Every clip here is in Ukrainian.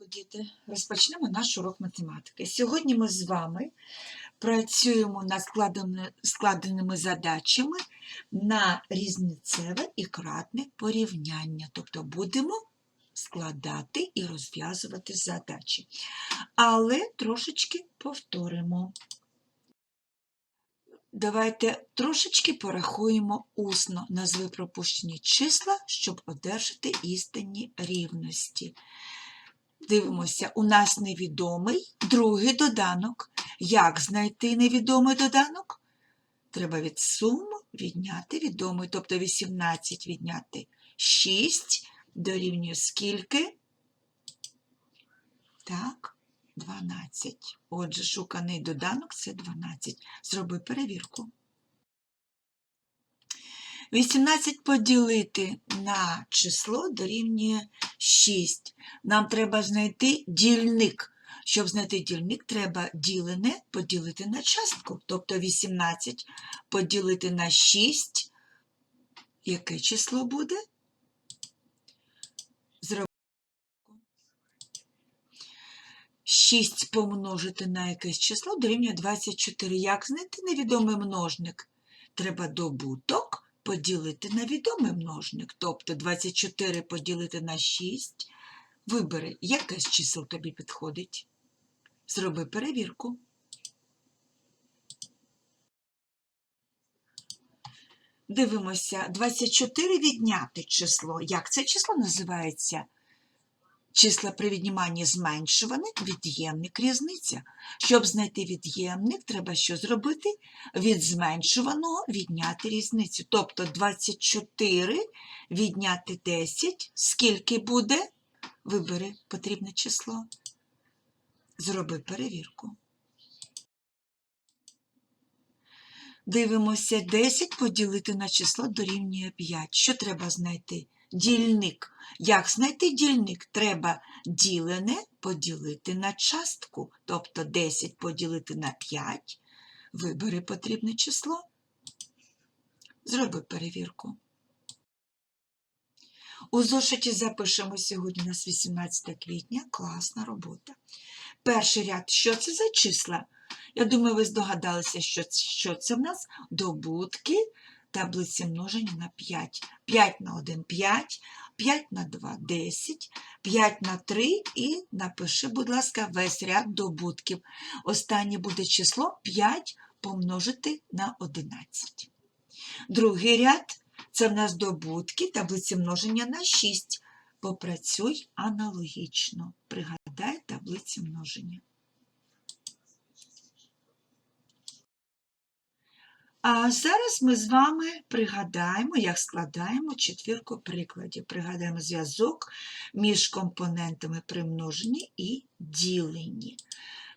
ранку, діти! Розпочнемо наш урок математики. Сьогодні ми з вами працюємо над складеними, задачами на різницеве і кратне порівняння. Тобто будемо складати і розв'язувати задачі. Але трошечки повторимо. Давайте трошечки порахуємо усно назви пропущені числа, щоб одержати істинні рівності. Дивимося, у нас невідомий другий доданок. Як знайти невідомий доданок? Треба від суми відняти відомий, тобто 18 відняти 6 дорівнює скільки? Так, 12. Отже, шуканий доданок це 12. Зроби перевірку. 18 поділити на число дорівнює 6. Нам треба знайти дільник. Щоб знайти дільник, треба ділене поділити на частку. Тобто 18 поділити на 6. Яке число буде? Зроби. 6 помножити на якесь число дорівнює 24. Як знайти невідомий множник? Треба добуток поділити на відомий множник. Тобто 24 поділити на 6. Вибери, яке з чисел тобі підходить. Зроби перевірку. Дивимося, 24 відняти число. Як це число називається? Числа при відніманні зменшуваних, від'ємник різниця. Щоб знайти від'ємник, треба що зробити? Від зменшуваного відняти різницю. Тобто 24 відняти 10. Скільки буде? Вибери потрібне число. Зроби перевірку. Дивимося, 10 поділити на число дорівнює 5. Що треба знайти? Дільник. Як знайти дільник? Треба ділене поділити на частку. Тобто 10 поділити на 5. Вибери потрібне число. Зроби перевірку. У зошиті запишемо сьогодні у нас 18 квітня. Класна робота. Перший ряд. Що це за числа? Я думаю, ви здогадалися, що, що це в нас добутки таблиці множення на 5. 5 на 1 – 5, 5 на 2 – 10, 5 на 3 і напиши, будь ласка, весь ряд добутків. Останнє буде число 5 помножити на 11. Другий ряд – це в нас добутки таблиці множення на 6. Попрацюй аналогічно. Пригадай таблиці множення. А зараз ми з вами пригадаємо, як складаємо четвірку прикладів. Пригадаємо зв'язок між компонентами при множенні і діленні.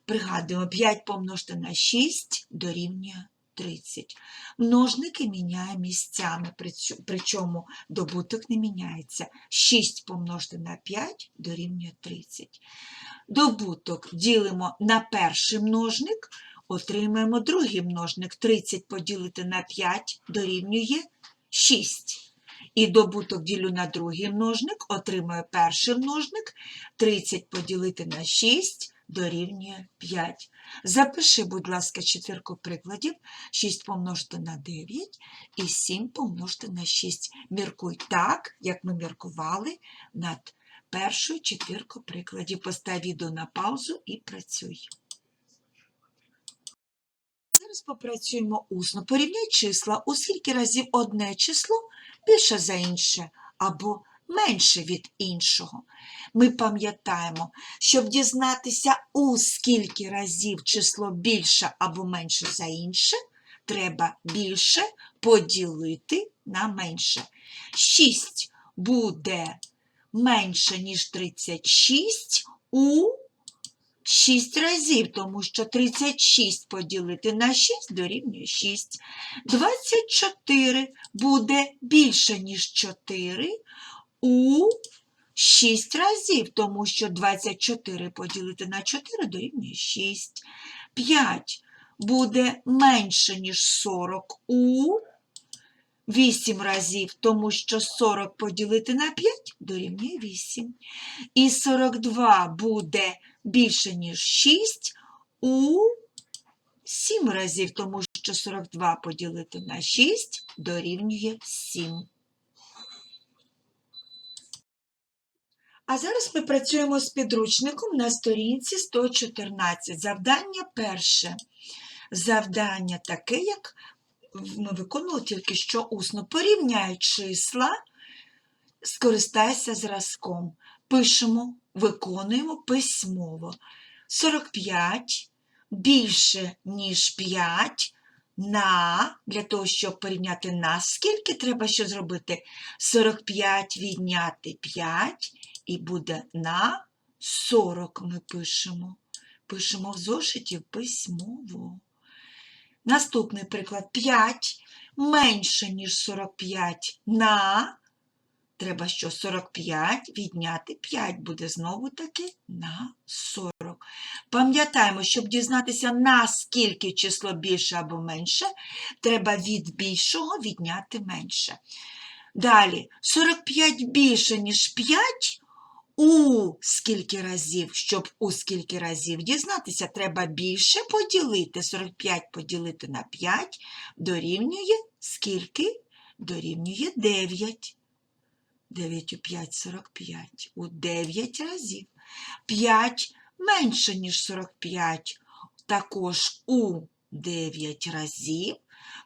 Пригадуємо 5 помножити на 6 дорівнює 30. Множники міняє місцями, причому добуток не міняється. 6 помножити на 5 дорівнює 30. Добуток ділимо на перший множник, отримаємо другий множник. 30 поділити на 5 дорівнює 6. І добуток ділю на другий множник, отримує перший множник. 30 поділити на 6 дорівнює 5. Запиши, будь ласка, четвірку прикладів. 6 помножити на 9 і 7 помножити на 6. Міркуй так, як ми міркували над першою четвіркою прикладів. Постав відео на паузу і працюй. Зараз попрацюємо усно. Порівняй числа, у скільки разів одне число більше за інше, або менше від іншого. Ми пам'ятаємо, щоб дізнатися, у скільки разів число більше або менше за інше, треба більше поділити на менше. 6 буде менше, ніж 36 у 6 разів, тому що 36 поділити на 6 дорівнює 6. 24 буде більше, ніж 4 у 6 разів, тому що 24 поділити на 4 дорівнює 6. 5 буде менше, ніж 40 у 8 разів, тому що 40 поділити на 5 дорівнює 8. І 42 буде більше, ніж 6 у 7 разів, тому що 42 поділити на 6 дорівнює 7. А зараз ми працюємо з підручником на сторінці 114. Завдання перше. Завдання таке, як ми виконували тільки що усно. Порівняй числа, скористайся зразком. Пишемо, виконуємо письмово. 45 більше, ніж 5 на, для того, щоб порівняти на, скільки треба що зробити? 45 відняти 5 і буде на 40 ми пишемо. Пишемо в зошиті письмово. Наступний приклад 5 менше, ніж 45 на. Треба що 45 відняти 5 буде знову таки на 40. Пам'ятаємо, щоб дізнатися, наскільки число більше або менше, треба від більшого відняти менше. Далі 45 більше, ніж 5 у скільки разів, щоб у скільки разів дізнатися, треба більше поділити. 45 поділити на 5 дорівнює скільки? Дорівнює 9. 9 у 5 – 45. У 9 разів. 5 менше, ніж 45, також у 9 разів,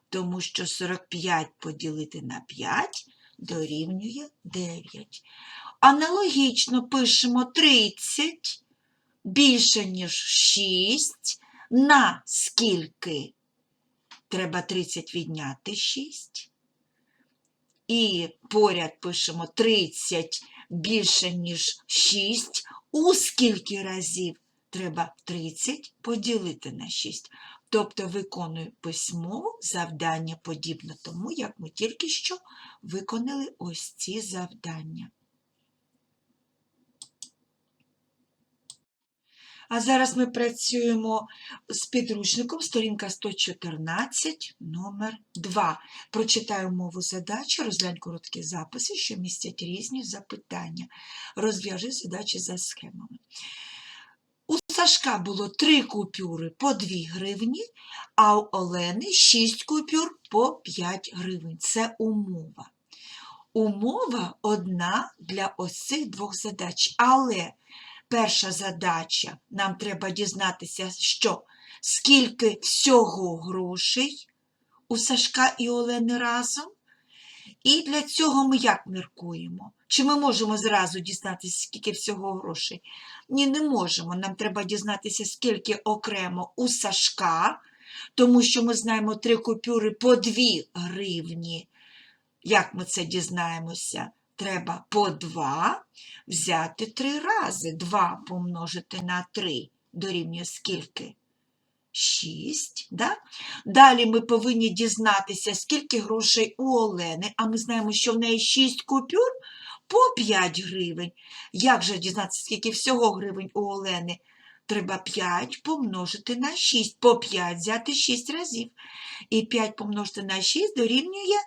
тому що 45 поділити на 5 дорівнює 9. Аналогічно пишемо 30 більше, ніж 6, на скільки треба 30 відняти 6. І поряд пишемо 30 більше, ніж 6. У скільки разів треба 30 поділити на 6. Тобто виконую письмово завдання подібно тому, як ми тільки що виконали ось ці завдання. А зараз ми працюємо з підручником, сторінка 114, номер 2. Прочитаю мову задачі, розглянь короткі записи, що містять різні запитання. Розв'яжи задачі за схемами. У Сашка було 3 купюри по 2 гривні, а у Олени 6 купюр по 5 гривень. Це умова. Умова одна для ось цих двох задач, але перша задача, нам треба дізнатися, що скільки всього грошей у Сашка і Олени разом. І для цього ми як міркуємо? Чи ми можемо зразу дізнатися, скільки всього грошей? Ні, не можемо. Нам треба дізнатися, скільки окремо у Сашка, тому що ми знаємо три купюри по 2 гривні. Як ми це дізнаємося? Треба по 2 взяти три рази. 2 помножити на 3 дорівнює скільки? 6. Да? Далі ми повинні дізнатися, скільки грошей у Олени, а ми знаємо, що в неї 6 купюр по 5 гривень. Як же дізнатися, скільки всього гривень у Олени? Треба 5 помножити на 6. По 5 взяти 6 разів. І 5 помножити на 6 дорівнює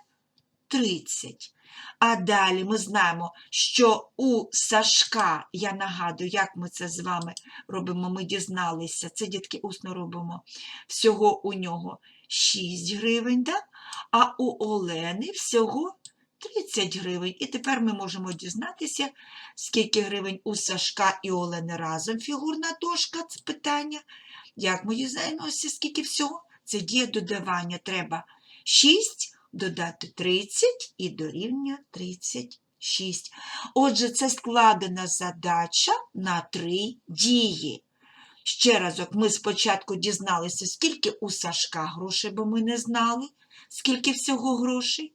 30. А далі ми знаємо, що у Сашка, я нагадую, як ми це з вами робимо, ми дізналися, це дітки усно робимо, всього у нього 6 гривень, да? а у Олени всього 30 гривень. І тепер ми можемо дізнатися, скільки гривень у Сашка і Олени разом фігурна дошка, це питання. Як ми дізнаємося, скільки всього? Це діє додавання. Треба 6 додати 30 і дорівнює 36. Отже, це складена задача на три дії. Ще разок, ми спочатку дізналися, скільки у Сашка грошей, бо ми не знали, скільки всього грошей.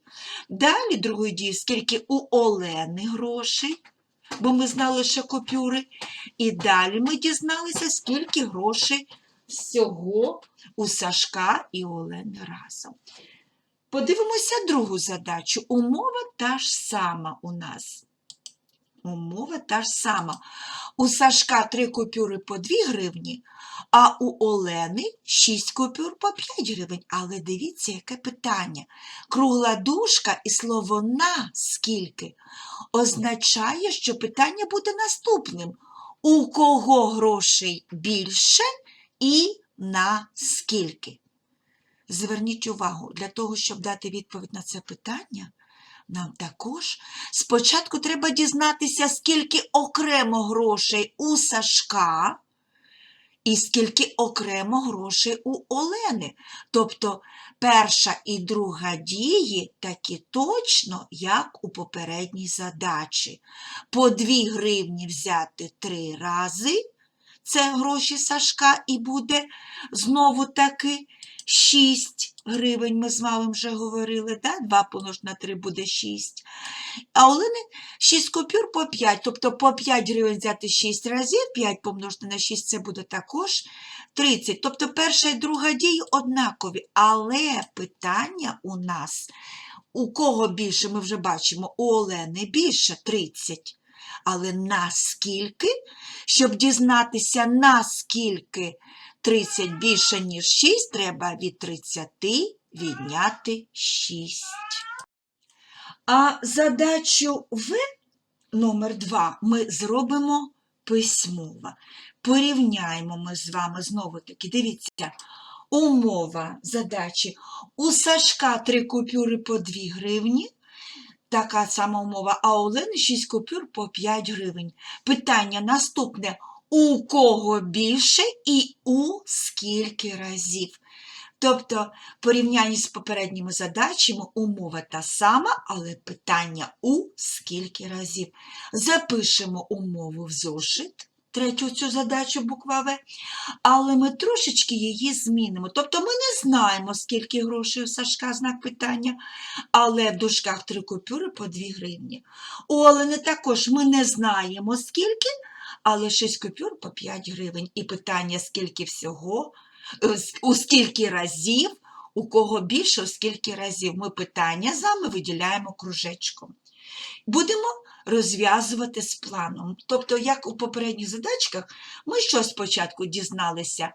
Далі другої дії, скільки у Олени грошей, бо ми знали лише купюри. І далі ми дізналися, скільки грошей всього у Сашка і Олени разом. Подивимося другу задачу. Умова та ж сама у нас. Умова та ж сама. У Сашка три купюри по 2 гривні, а у Олени 6 купюр по 5 гривень. Але дивіться, яке питання. Кругла дужка і слово на скільки означає, що питання буде наступним. У кого грошей більше і на скільки? Зверніть увагу, для того, щоб дати відповідь на це питання, нам також спочатку треба дізнатися, скільки окремо грошей у Сашка і скільки окремо грошей у Олени. Тобто перша і друга дії такі точно, як у попередній задачі. По 2 гривні взяти три рази, це гроші Сашка, і буде знову таки 6 гривень, ми з вами вже говорили, да? 2 помножити на 3 буде 6. А Олени 6 купюр по 5, тобто по 5 гривень взяти 6 разів, 5 помножити на 6 це буде також 30. Тобто перша і друга дії однакові, але питання у нас, у кого більше, ми вже бачимо, у Олени більше 30. Але наскільки, щоб дізнатися, наскільки 30 більше, ніж 6, треба від 30 відняти 6. А задачу В номер 2 ми зробимо письмово. Порівняємо ми з вами знову-таки. Дивіться, умова задачі. У Сашка 3 купюри по 2 гривні. Така сама умова, а у Олени 6 купюр по 5 гривень. Питання наступне: у кого більше і у скільки разів? Тобто, в порівнянні з попередніми задачами умова та сама, але питання у скільки разів. Запишемо умову в зошит, третю цю задачу буква В, але ми трошечки її змінимо. Тобто ми не знаємо, скільки грошей у Сашка, знак питання, але в дужках три купюри по 2 гривні. У Олени також ми не знаємо, скільки, але 6 купюр по 5 гривень. І питання, скільки всього, е, у скільки разів, у кого більше, у скільки разів. Ми питання з вами виділяємо кружечком. Будемо розв'язувати з планом. Тобто, як у попередніх задачках, ми що спочатку дізналися?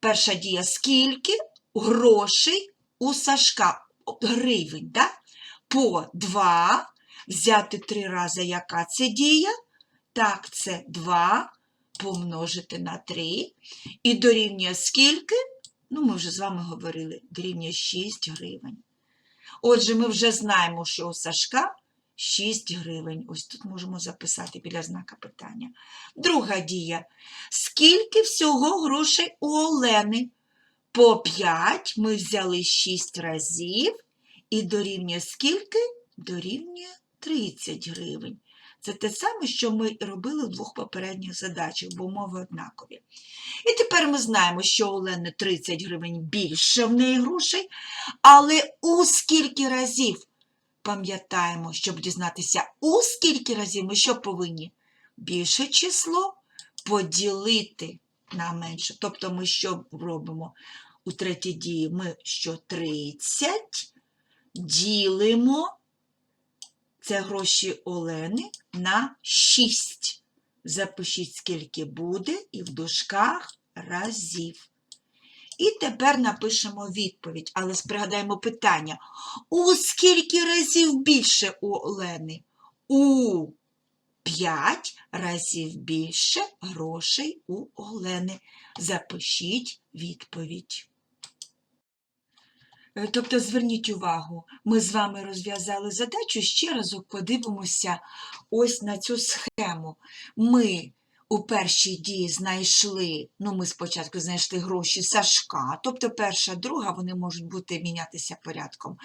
Перша дія, скільки грошей у Сашка гривень, да? по 2, взяти три рази, яка це дія? Так, це 2 помножити на 3. І дорівнює скільки? Ну, ми вже з вами говорили, дорівнює 6 гривень. Отже, ми вже знаємо, що у Сашка 6 гривень. Ось тут можемо записати біля знака питання. Друга дія. Скільки всього грошей у Олени? По 5 ми взяли 6 разів і дорівнює скільки? Дорівнює 30 гривень. Це те саме, що ми робили в двох попередніх задачах, бо умови однакові. І тепер ми знаємо, що у Олени 30 гривень більше в неї грошей, але у скільки разів? Пам'ятаємо, щоб дізнатися, у скільки разів ми що повинні? Більше число поділити на менше. Тобто ми що робимо у третій дії? Ми що 30 ділимо, це гроші Олени, на 6. Запишіть, скільки буде, і в дужках разів. І тепер напишемо відповідь, але пригадаємо питання. У скільки разів більше у Олени? У 5 разів більше грошей у Олени. Запишіть відповідь. Е, Тобто, зверніть увагу, ми з вами розв'язали задачу, ще разок подивимося ось на цю схему. Ми у першій дії знайшли, ну ми спочатку знайшли гроші Сашка, тобто перша, друга, вони можуть бути мінятися порядком.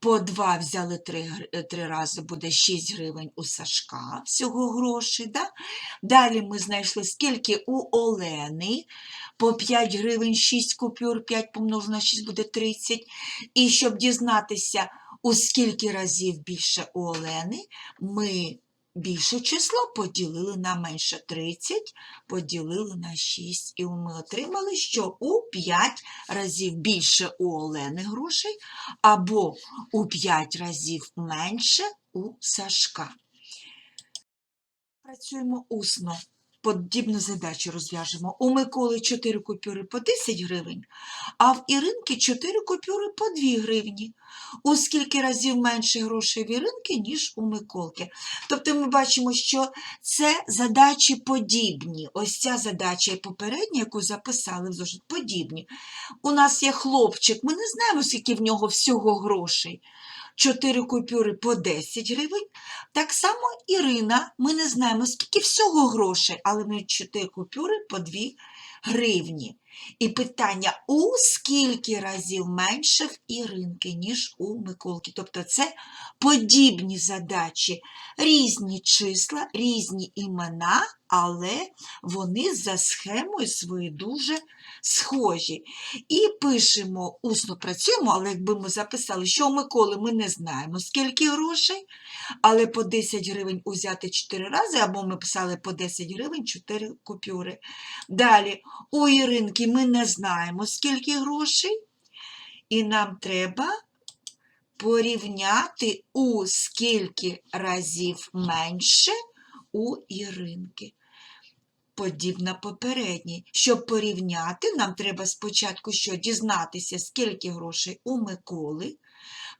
По два взяли три, три рази, буде 6 гривень у Сашка всього грошей. Да? Далі ми знайшли, скільки у Олени, по 5 гривень 6 купюр, 5 помножено на 6 буде 30. І щоб дізнатися, у скільки разів більше у Олени, ми більше число поділили на менше 30, поділили на 6. І ми отримали, що у 5 разів більше у Олени грошей, або у 5 разів менше у Сашка. Працюємо усно. Подібну задачу розв'яжемо. У Миколи 4 купюри по 10 гривень, а в Іринки 4 купюри по 2 гривні. У скільки разів менше грошей в Іринки, ніж у Миколки. Тобто ми бачимо, що це задачі подібні. Ось ця задача і попередня, яку записали подібні. У нас є хлопчик, ми не знаємо, скільки в нього всього грошей. 4 купюри по 10 гривень. Так само Ірина, ми не знаємо, скільки всього грошей, але ми чотири 4 купюри по 2 гривні. І питання, у скільки разів менше в Іринки, ніж у Миколки. Тобто це подібні задачі, різні числа, різні імена, але вони за схемою свої дуже схожі. І пишемо, усно працюємо, але якби ми записали, що у Миколи ми не знаємо, скільки грошей, але по 10 гривень узяти 4 рази, або ми писали по 10 гривень 4 купюри. Далі, у Іринки ми не знаємо, скільки грошей, і нам треба порівняти у скільки разів менше у Іринки. Подібна попередній. Щоб порівняти, нам треба спочатку що дізнатися, скільки грошей у Миколи.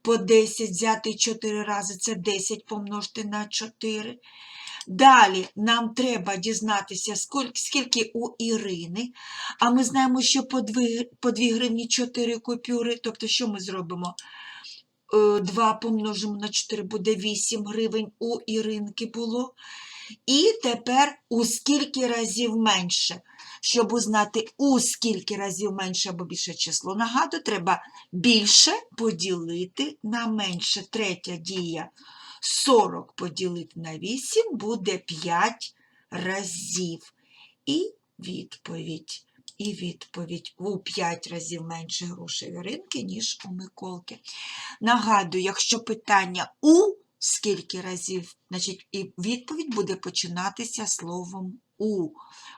По 10 взяти 4 рази це 10 помножити на 4. Далі нам треба дізнатися, скільки, у Ірини. А ми знаємо, що по 2, по 2 гривні 4 купюри. Тобто, що ми зробимо? 2 помножимо на 4 буде 8 гривень у Іринки було. І тепер у скільки разів менше. Щоб узнати, у скільки разів менше або більше число, нагадую, треба більше поділити на менше. Третя дія 40 поділити на 8 буде 5 разів. І відповідь. І відповідь у 5 разів менше грошей в Іринки, ніж у Миколки. Нагадую, якщо питання у скільки разів, значить, і відповідь буде починатися словом у.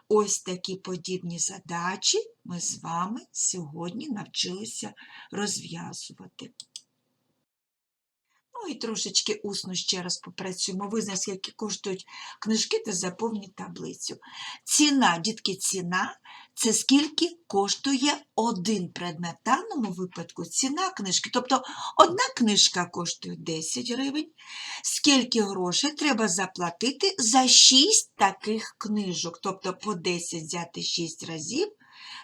Ось такі подібні задачі ми з вами сьогодні навчилися розв'язувати. І трошечки усно ще раз попрацюємо. Визнай, скільки коштують книжки та заповніть таблицю. Ціна, дітки, ціна це скільки коштує один предмет. В даному випадку ціна книжки. Тобто одна книжка коштує 10 гривень. Скільки грошей треба заплатити за 6 таких книжок? Тобто по 10 взяти 6 разів,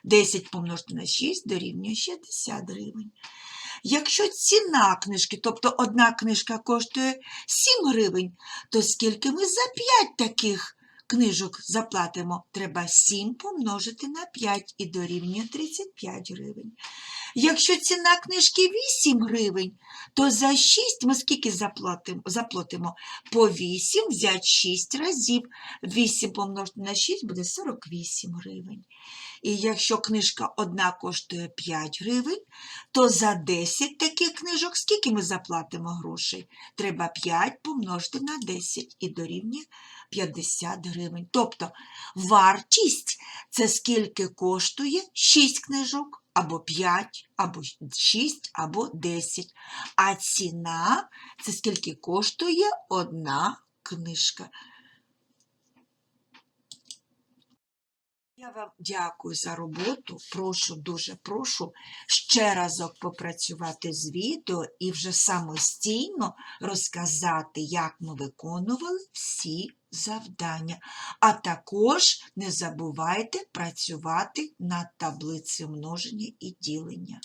10 помножити на 6 дорівнює 60 гривень. Якщо ціна книжки, тобто одна книжка коштує 7 гривень, то скільки ми за 5 таких книжок заплатимо? Треба 7 помножити на 5 і дорівнює 35 гривень. Якщо ціна книжки 8 гривень, то за 6 ми скільки заплатимо? По 8 взяти 6 разів. 8 помножити на 6 буде 48 гривень. І якщо книжка одна коштує 5 гривень, то за 10 таких книжок скільки ми заплатимо грошей? Треба 5 помножити на 10 і дорівнює 50 гривень. Тобто вартість це скільки коштує 6 книжок, або 5, або 6, або 10. А ціна це скільки коштує одна книжка. Я вам дякую за роботу. Прошу, дуже прошу ще разок попрацювати з відео і вже самостійно розказати, як ми виконували всі завдання. А також не забувайте працювати над таблицею множення і ділення.